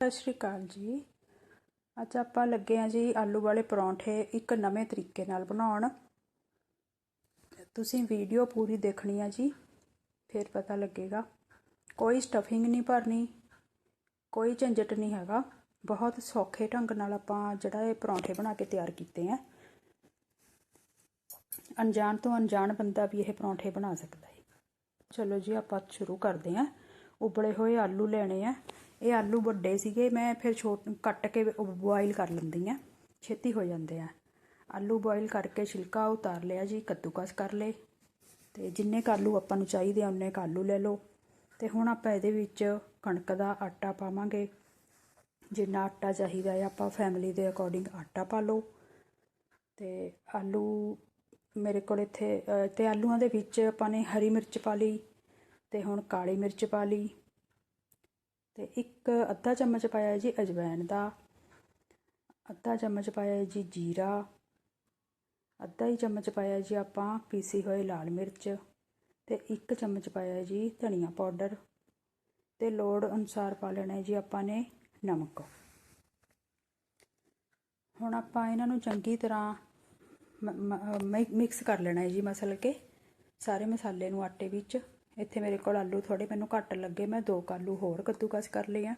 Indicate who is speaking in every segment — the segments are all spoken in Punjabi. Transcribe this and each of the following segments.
Speaker 1: ਸਤਿ ਸ਼੍ਰੀ ਅਕਾਲ ਜੀ। ਅੱਜ ਆਪਾਂ ਲੱਗੇ ਆ ਜੀ ਆਲੂ ਵਾਲੇ ਪਰੌਂਠੇ ਇੱਕ ਨਵੇਂ ਤਰੀਕੇ ਨਾਲ ਬਣਾਉਣ। ਤੁਸੀਂ ਵੀਡੀਓ ਪੂਰੀ ਦੇਖਣੀ ਆ ਜੀ, ਫਿਰ ਪਤਾ ਲੱਗੇਗਾ। ਕੋਈ ਸਟਫਿੰਗ ਨਹੀਂ ਭਰਨੀ, ਕੋਈ ਝੰਜਟ ਨਹੀਂ ਹੈਗਾ। ਬਹੁਤ ਸੌਖੇ ਢੰਗ ਨਾਲ ਆਪਾਂ ਜਿਹੜਾ ਇਹ ਪਰੌਂਠੇ ਬਣਾ ਕੇ ਤਿਆਰ ਕੀਤੇ ਆ। ਅਣਜਾਣ ਤੋਂ ਅਣਜਾਣ ਬੰਦਾ ਵੀ ਇਹ ਪਰੌਂਠੇ ਬਣਾ ਸਕਦਾ ਹੈ। ਚਲੋ ਜੀ ਆਪਾਂ ਸ਼ੁਰੂ ਕਰਦੇ ਹਾਂ। ਉਬਲੇ ਹੋਏ ਆਲੂ ਲੈਣੇ ਆ। ਇਹ ਆਲੂ ਵੱਡੇ ਸੀਗੇ, ਮੈਂ ਫਿਰ ਛੋਟ, ਕੱਟ ਕੇ ਬੋਇਲ ਕਰ ਲੈਂਦੀ ਆ ਛੇਤੀ ਹੋ ਜਾਂਦੇ ਆ। ਆਲੂ ਬੋਇਲ ਕਰਕੇ ਛਿਲਕਾ ਉਤਾਰ ਲਿਆ ਜੀ, ਕੱਦੂਕਸ ਕਰ ਲਏ। ਤੇ ਜਿੰਨੇ ਕ ਆਲੂ ਆਪਾਂ ਨੂੰ ਚਾਹੀਦੇ ਆ, ਉਹਨੇ ਕ ਆਲੂ ਲੈ ਲਓ। ਤੇ ਹੁਣ ਆਪਾਂ ਇਹਦੇ ਵਿੱਚ ਕਣਕ ਦਾ ਆਟਾ ਪਾਵਾਂਗੇ। ਜਿੰਨਾ ਆਟਾ ਚਾਹੀਦਾ ਹੈ, ਆਪਾਂ ਫੈਮਿਲੀ ਦੇ ਅਕੋਰਡਿੰਗ ਆਟਾ ਪਾ ਲਓ। ਤੇ ਆਲੂ ਮੇਰੇ ਕੋਲ ਇੱਥੇ ਤੇ ਆਲੂਆਂ ਦੇ ਵਿੱਚ ਆਪਾਂ ਨੇ ਹਰੀ ਮਿਰਚ ਪਾ ਲਈ, ਤੇ ਹੁਣ ਕਾਲੀ ਮਿਰਚ ਪਾ ਲਈ। ਤੇ ਇੱਕ ਅੱਧਾ ਚਮਚ ਪਾਇਆ ਜੀ ਅਜਵਾਇਣ ਦਾ, ਅੱਧਾ ਚਮਚ ਪਾਇਆ ਜੀ ਜੀਰਾ, ਅੱਧਾ ਹੀ ਚਮਚ ਪਾਇਆ ਜੀ ਆਪਾਂ ਪੀਸੀ ਹੋਏ ਲਾਲ ਮਿਰਚ ਤੇ ਇੱਕ ਚਮਚ ਪਾਇਆ ਜੀ ਧਨੀਆ ਪਾਊਡਰ ਤੇ ਲੋੜ ਅਨੁਸਾਰ ਪਾ ਲੈਣਾ ਜੀ ਆਪਾਂ ਨੇ ਨਮਕ। ਹੁਣ ਆਪਾਂ ਇਹਨਾਂ ਨੂੰ ਚੰਗੀ ਤਰ੍ਹਾਂ ਮਿਕਸ ਕਰ ਲੈਣਾ ਹੈ ਜੀ ਮਸਲ ਕੇ ਸਾਰੇ ਮਸਾਲੇ ਨੂੰ ਆਟੇ ਵਿੱਚ। ਇੱਥੇ ਮੇਰੇ ਕੋਲ ਆਲੂ ਥੋੜੇ ਮੈਨੂੰ ਘੱਟ ਲੱਗੇ, ਮੈਂ ਦੋ ਆਲੂ ਹੋਰ ਕੱਦੂਕਸ ਕਰ ਲਏ ਆ।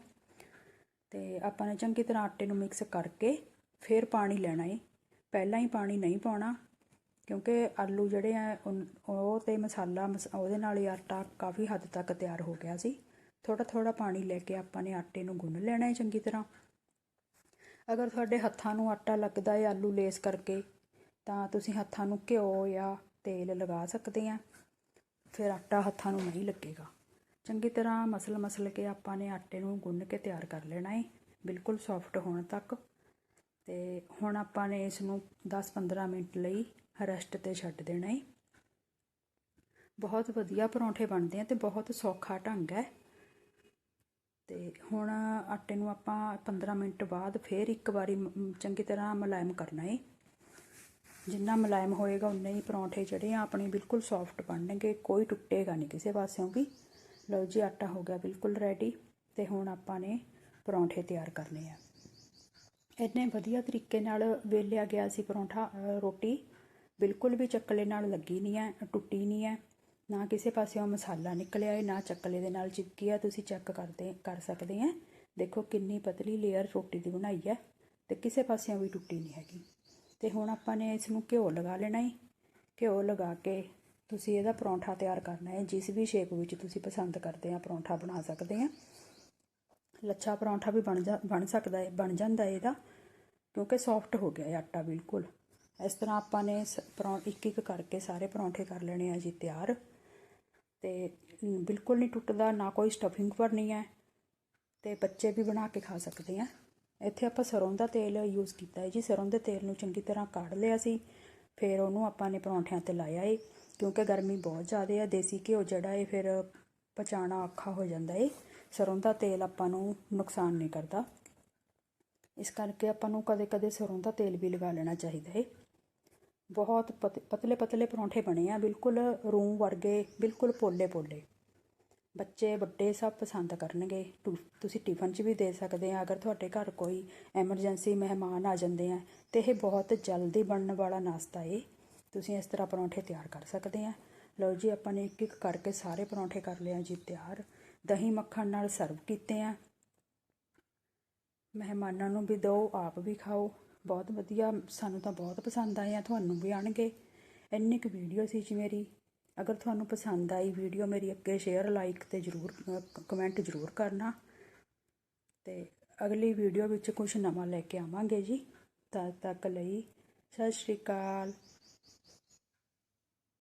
Speaker 1: ਤੇ ਆਪਾਂ ਨੇ ਚੰਗੀ ਤਰ੍ਹਾਂ ਆਟੇ ਨੂੰ ਮਿਕਸ ਕਰਕੇ ਫਿਰ ਪਾਣੀ ਲੈਣਾ ਹੈ ਪਹਿਲਾਂ ਹੀ ਪਾਣੀ ਨਹੀਂ ਪਾਉਣਾ, ਕਿਉਂਕਿ ਆਲੂ ਜਿਹੜੇ ਆ ਉਹ ਤੇ ਮਸਾਲਾ ਉਹਦੇ ਨਾਲ ਹੀ ਆਟਾ ਕਾਫੀ ਹੱਦ ਤੱਕ ਤਿਆਰ ਹੋ ਗਿਆ ਸੀ। ਥੋੜਾ ਥੋੜਾ ਪਾਣੀ ਲੈ ਕੇ ਆਪਾਂ ਨੇ ਆਟੇ ਨੂੰ ਗੁੰਨ ਲੈਣਾ ਹੈ ਚੰਗੀ ਤਰ੍ਹਾਂ। ਅਗਰ ਤੁਹਾਡੇ ਹੱਥਾਂ ਨੂੰ ਆਟਾ ਲੱਗਦਾ ਹੈ ਆਲੂ ਲੇਸ ਕਰਕੇ, ਤਾਂ ਤੁਸੀਂ ਹੱਥਾਂ ਨੂੰ ਘਿਓ ਜਾਂ ਤੇਲ ਲਗਾ ਸਕਦੇ ਆ। ਫਿਰ ਆਟਾ ਹੱਥਾਂ ਨੂੰ ਨਹੀਂ ਲੱਗੇਗਾ। ਚੰਗੀ ਤਰ੍ਹਾਂ ਮਸਲ ਮਸਲ ਕੇ ਆਪਾਂ ਨੇ ਆਟੇ ਨੂੰ ਗੁੰਨ ਕੇ ਤਿਆਰ ਕਰ ਲੈਣਾ ਹੈ ਬਿਲਕੁਲ ਸੌਫਟ ਹੋਣ ਤੱਕ। ਤੇ ਹੁਣ ਆਪਾਂ ਨੇ ਇਸ ਨੂੰ 10-15 ਮਿੰਟ ਲਈ ਰੈਸਟ ਤੇ ਛੱਡ ਦੇਣਾ ਹੈ ਬਹੁਤ ਵਧੀਆ ਪਰੌਂਠੇ ਬਣਦੇ ਆ ਤੇ ਬਹੁਤ ਸੌਖਾ ਢੰਗ ਹੈ। ਤੇ ਹੁਣ ਆਟੇ ਨੂੰ ਆਪਾਂ 15 ਮਿੰਟ ਬਾਅਦ ਫੇਰ ਇੱਕ ਵਾਰੀ ਚੰਗੀ ਤਰ੍ਹਾਂ ਮਲਾਇਮ ਕਰਨਾ ਹੈ ਜਿੰਨਾ ਮੁਲਾਇਮ ਹੋਏਗਾ, ਉਨੇ ਹੀ ਪਰੌਂਠੇ ਜਿਹੜੇ ਆ ਆਪਣੇ ਬਿਲਕੁਲ ਸੌਫਟ ਬਣਨਗੇ, ਕੋਈ ਟੁੱਟੇਗਾ ਨਹੀਂ ਕਿਸੇ ਪਾਸਿਓਂ ਵੀ। ਲਓ ਜੀ, ਆਟਾ ਹੋ ਗਿਆ ਬਿਲਕੁਲ ਰੈਡੀ ਤੇ ਹੁਣ ਆਪਾਂ ਨੇ ਪਰੌਂਠੇ ਤਿਆਰ ਕਰਨੇ ਆ। ਇੰਨੇ ਵਧੀਆ ਤਰੀਕੇ ਨਾਲ ਵੇਲਿਆ ਗਿਆ ਸੀ ਪਰੌਂਠਾ ਰੋਟੀ। ਬਿਲਕੁਲ ਵੀ ਚੱਕਲੇ ਨਾਲ ਲੱਗੀ ਨਹੀਂ ਹੈ ਟੁੱਟੀ ਨਹੀਂ ਹੈ ਨਾ ਕਿਸੇ ਪਾਸਿਓਂ ਮਸਾਲਾ ਨਿਕਲਿਆ ਹੈ ਨਾ ਚੱਕਲੇ ਦੇ ਨਾਲ ਚਿਪਕੀ ਹੈ ਤੁਸੀਂ ਚੈੱਕ ਕਰਦੇ, ਕਰ ਸਕਦੇ ਆ ਦੇਖੋ ਕਿੰਨੀ ਪਤਲੀ ਲੇਅਰ ਰੋਟੀ ਦੀ ਬਣਾਈ ਹੈ ਤੇ ਕਿਸੇ ਪਾਸਿਓਂ ਵੀ ਟੁੱਟੀ ਨਹੀਂ ਹੈਗੀ। ਤੇ ਹੁਣ ਆਪਾਂ ਨੇ ਇਸ ਨੂੰ ਘਿਓ ਲਗਾ ਲੈਣਾ ਹੈ ਘਿਓ ਲਗਾ ਕੇ ਤੁਸੀਂ ਇਹਦਾ ਪਰੌਂਠਾ ਤਿਆਰ ਕਰਨਾ ਹੈ ਜਿਸ ਵੀ ਸ਼ੇਪ ਵਿੱਚ ਤੁਸੀਂ ਪਸੰਦ ਕਰਦੇ ਆ, ਪਰੌਂਠਾ ਬਣਾ ਸਕਦੇ ਆ। ਲੱਛਾ ਪਰੌਂਠਾ ਵੀ ਬਣ ਜਾ, ਬਣ ਸਕਦਾ ਹੈ ਬਣ ਜਾਂਦਾ ਹੈ ਇਹਦਾ, ਕਿਉਂਕਿ ਸੌਫਟ ਹੋ ਗਿਆ ਹੈ ਆਟਾ ਬਿਲਕੁਲ। ਇਸ ਤਰ੍ਹਾਂ ਆਪਾਂ ਨੇ ਇੱਕ ਇੱਕ ਕਰਕੇ ਸਾਰੇ ਪਰੌਂਠੇ ਕਰ ਲੈਣੇ ਆ ਜੀ ਤਿਆਰ। ਤੇ ਬਿਲਕੁਲ ਨਹੀਂ ਟੁੱਟਦਾ, ਨਾ ਕੋਈ ਸਟਫਿੰਗ ਭਰਨੀ ਹੈ। ਤੇ ਬੱਚੇ ਵੀ ਬਣਾ ਕੇ ਖਾ ਸਕਦੇ ਆ। ਇੱਥੇ ਆਪਾਂ ਸਰੋਂ ਦਾ ਤੇਲ ਯੂਜ਼ ਕੀਤਾ ਹੈ ਜੀ। ਸਰੋਂ ਦੇ ਤੇਲ ਨੂੰ ਚੰਗੀ ਤਰ੍ਹਾਂ ਕਾੜ ਲਿਆ ਸੀ। ਫਿਰ ਉਹਨੂੰ ਆਪਾਂ ਨੇ ਪਰੌਂਠਿਆਂ ਤੇ ਲਾਇਆ ਏ, ਕਿਉਂਕਿ ਗਰਮੀ ਬਹੁਤ ਜ਼ਿਆਦਾ ਹੈ। ਦੇਸੀ ਘਿਓ ਜਿਹੜਾ ਹੈ ਫਿਰ ਪਚਾਣਾ ਔਖਾ ਹੋ ਜਾਂਦਾ ਏ। ਸਰੋਂ ਦਾ ਤੇਲ ਆਪਾਂ ਨੂੰ ਨੁਕਸਾਨ ਨਹੀਂ ਕਰਦਾ। ਇਸ ਕਰਕੇ ਆਪਾਂ ਨੂੰ ਕਦੇ-ਕਦੇ ਸਰੋਂ ਦਾ ਤੇਲ ਵੀ ਲਗਾ ਲੈਣਾ ਚਾਹੀਦਾ ਹੈ ਬਹੁਤ ਪਤਲੇ ਪਤਲੇ ਪਰੌਂਠੇ ਬਣੇ ਆ। ਬਿਲਕੁਲ ਰੂੰ ਵਰਗੇ, ਬਿਲਕੁਲ ਪੋਲੇ ਪੋਲੇ ਬੱਚੇ ਵੱਡੇ ਸਭ ਪਸੰਦ ਕਰਨਗੇ। ਤੁਸੀਂ ਟਿਫਨ 'ਚ ਵੀ ਦੇ ਸਕਦੇ ਆ, ਅਗਰ ਤੁਹਾਡੇ ਘਰ ਕੋਈ ਐਮਰਜੈਂਸੀ ਮਹਿਮਾਨ ਆ ਜਾਂਦੇ ਆ, ਤੇ ਇਹ ਬਹੁਤ ਜਲਦੀ ਬਣਨ ਵਾਲਾ ਨਾਸ਼ਤਾ ਏ। ਤੁਸੀਂ ਇਸ ਤਰ੍ਹਾਂ ਪਰੌਂਠੇ ਤਿਆਰ ਕਰ ਸਕਦੇ ਆ। ਲਓ ਜੀ, ਆਪਾਂ ਨੇ ਇੱਕ ਇੱਕ ਕਰਕੇ ਸਾਰੇ ਪਰੌਂਠੇ ਕਰ ਲਿਆ ਜੀ ਤਿਆਰ। ਦਹੀਂ ਮੱਖਣ ਨਾਲ ਸਰਵ ਕੀਤੇ ਆ। ਮਹਿਮਾਨਾਂ ਨੂੰ ਵੀ ਦਿਓ ਆਪ ਵੀ ਖਾਓ। ਬਹੁਤ ਵਧੀਆ, ਸਾਨੂੰ ਤਾਂ ਬਹੁਤ ਪਸੰਦ ਆਏ ਆ, ਤੁਹਾਨੂੰ ਵੀ ਆਣਗੇ। ਇੰਨੀ ਕੁ ਵੀਡੀਓ ਸੀ ਜੀ ਮੇਰੀ। ਅਗਰ ਤੁਹਾਨੂੰ ਪਸੰਦ ਆਈ ਵੀਡੀਓ ਮੇਰੀ ਅੱਗੇ ਸ਼ੇਅਰ ਲਾਈਕ ਤੇ ਜਰੂਰ ਕਮੈਂਟ ਜਰੂਰ ਕਰਨਾ। ਤੇ ਅਗਲੀ ਵੀਡੀਓ ਵਿੱਚ ਕੁਝ ਨਵਾਂ ਲੈ ਕੇ ਆਵਾਂਗੇ ਜੀ। ਤਦ ਤੱਕ ਲਈ ਸਤਿ ਸ਼੍ਰੀ ਅਕਾਲ।